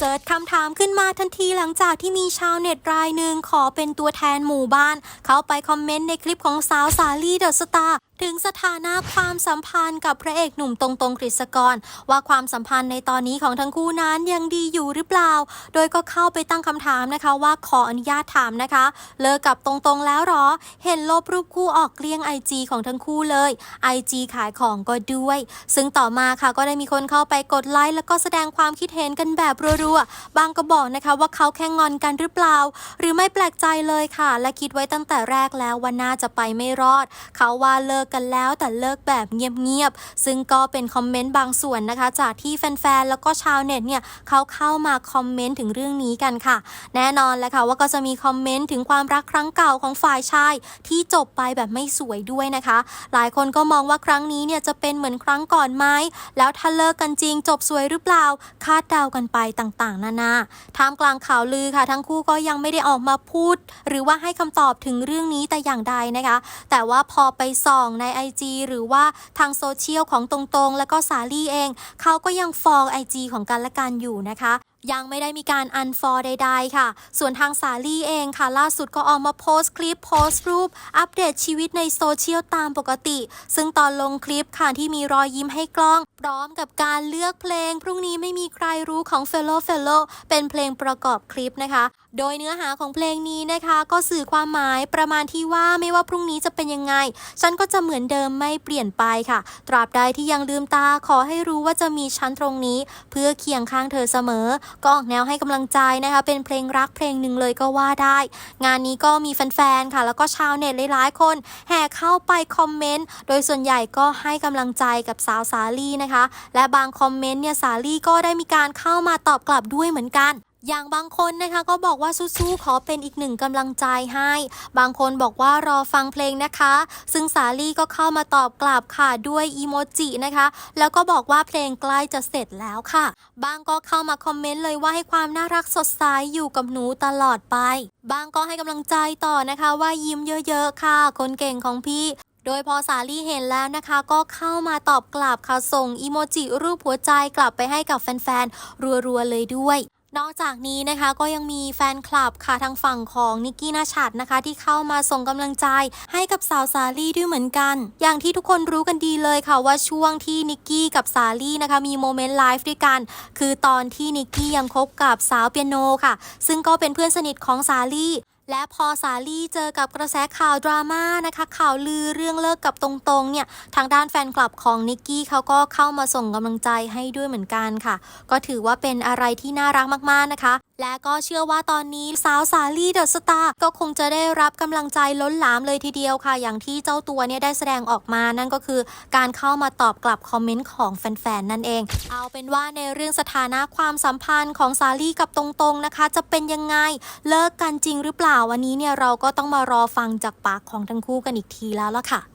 เกิดคำถามขึ้นมาทันทีหลังจากที่มีชาวเน็ตรายหนึ่งขอเป็นตัวแทนหมู่บ้าน เข้าไปคอมเมนต์ในคลิปของสาวสาลี่เดอะสตาร์ถึงสถานะความสัมพันธ์กับพระเอกหนุ่มตรงๆกฤษกร ว่าความสัมพันธ์ในตอนนี้ของทั้งคู่นั้นยังดีอยู่หรือเปล่า โดยก็เข้าไปตั้งคำถามนะคะว่าขออนุญาตถามนะคะ เลิกกับตรงๆแล้วหรอ เห็นลบรูปคู่ออกเกลี้ยง IG ของทั้งคู่เลย IG ขายของก็ด้วย ซึ่งต่อมาค่ะก็ได้มีคนเข้าไปกดไลค์แล้วก็แสดงความคิดเห็นกันแบบรัวๆบางก็บอกนะคะว่าเขาแค่งอนกันหรือเปล่า หรือไม่แปลกใจเลยค่ะ และคิดไว้ตั้งแต่แรกแล้วว่าน่าจะไปไม่รอด เขาว่าเลิกกันแล้วแต่เลิกแบบเงียบๆ ซึ่งก็เป็นคอมเมนต์บางส่วนนะคะ จากที่แฟนๆ แล้วก็ชาวเน็ตเนี่ยเขาเข้ามาคอมเมนต์ถึงเรื่องนี้กันค่ะ แน่นอนแหละค่ะว่าก็จะมีคอมเมนต์ถึงความรักครั้งเก่าของฝ่ายชาย ที่จบไปแบบไม่สวยด้วยนะคะ หลายคนก็มองว่าครั้งนี้เนี่ยจะเป็นเหมือนครั้งก่อนไหมแล้วถ้าเลิกกันจริงจบสวยหรือเปล่าคาดเดากันไปต่างๆ นานาท่ามกลางข่าวลือค่ะ ทั้งคู่ก็ยังไม่ได้ออกมาพูด หรือว่าให้คำตอบถึงเรื่องนี้แต่อย่างใดนะคะ แต่ว่าพอไปส่องใน IG หรือว่าทางโซเชียลของตรงๆ แล้วก็สาลี่เอง เขาก็ยังฟอลไอจีของกันและกันอยู่นะคะ ยังไม่ได้มีการอันฟอลใด ๆ ค่ะ ส่วนทางสาลี่เองค่ะ ล่าสุดก็ออกมาโพสต์คลิปโพสต์รูป อัปเดตชีวิตในโซเชียลตามปกติ ซึ่งตอนลงคลิปค่ะที่มีรอยยิ้มให้กล้อง พร้อมกับการเลือกเพลง พรุ่งนี้ไม่มีใครรู้ของ Fellow Fellow เป็นเพลงประกอบคลิปนะคะ โดยเนื้อหาของเพลงนี้นะคะ ก็สื่อความหมายประมาณที่ว่าไม่ว่าพรุ่งนี้จะเป็นยังไง ฉันก็จะเหมือนเดิมไม่เปลี่ยนไปค่ะ ตราบใดที่ยังลืมตาขอให้รู้ว่าจะมีฉันตรงนี้ เพื่อเคียงข้างเธอเสมอก็ออกแนวให้กำลังใจนะคะ เป็นเพลงรักเพลงหนึ่งเลยก็ว่าได้ งานนี้ก็มีแฟนๆค่ะ แล้วก็ชาวเน็ตหลายๆ คนแห่เข้าไปคอมเมนต์ โดยส่วนใหญ่ก็ให้กำลังใจกับสาวสาลี่นะคะ และบางคอมเมนต์เนี่ยสาลี่ก็ได้มีการเข้ามาตอบกลับด้วยเหมือนกัน อย่างบางคนนะคะก็บอกว่าสู้ๆขอเป็นอีกหนึ่งกำลังใจให้ บางคนบอกว่ารอฟังเพลงนะคะ ซึ่งสาลี่ก็เข้ามาตอบกลับค่ะด้วยอีโมจินะคะ แล้วก็บอกว่าเพลงใกล้จะเสร็จแล้วค่ะ บางก็เข้ามาคอมเมนต์เลยว่าให้ความน่ารักสดใสอยู่กับหนูตลอดไป บางก็ให้กำลังใจต่อนะคะว่ายิ้มเยอะๆค่ะ คนเก่งของพี่โดยพอสาลี่เห็นแล้วนะคะ ก็เข้ามาตอบกลับค่ะส่งอีโมจิรูปหัวใจกลับไปให้กับแฟนๆ รัวๆ เลยด้วย นอกจากนี้นะคะก็ยังมีแฟนคลับค่ะทางฝั่งของนิกกี้นาชัดนะคะ ที่เข้ามาส่งกำลังใจให้กับสาวสาลี่ด้วยเหมือนกัน อย่างที่ทุกคนรู้กันดีเลยค่ะว่าช่วงที่นิกกี้กับสาลี่นะคะมีโมเมนต์ไลฟ์ด้วยกัน คือตอนที่นิกกี้ยังคบกับสาวเปียโนค่ะ ซึ่งก็เป็นเพื่อนสนิทของสาลี่ และพอสาลี่เจอกับกระแสข่าวดราม่านะคะข่าวลือเรื่องเลิกกับตรงๆเนี่ยทางด้านแฟนคลับของนิกกี้เขาก็เข้ามาส่งกำลังใจให้ด้วยเหมือนกันค่ะ ก็ถือว่าเป็นอะไรที่น่ารักมากๆนะคะและก็เชื่อว่าตอนนี้สาวสาลี่เดอะสตาร์ก็คงจะได้รับกำลังใจล้นหลามเลยทีเดียวค่ะ อย่างที่เจ้าตัวเนี่ยได้แสดงออกมานั่นก็คือ การเข้ามาตอบกลับคอมเมนต์ของแฟนๆ นั่นเอง เอาเป็นว่าในเรื่องสถานะความสัมพันธ์ของสาลี่กับตรงๆนะคะ จะเป็นยังไงเลิกกันจริงหรือเปล่าวันนี้เนี่ยเราก็ต้องมารอฟังจากปากของทั้งคู่กันอีกทีแล้วล่ะค่ะ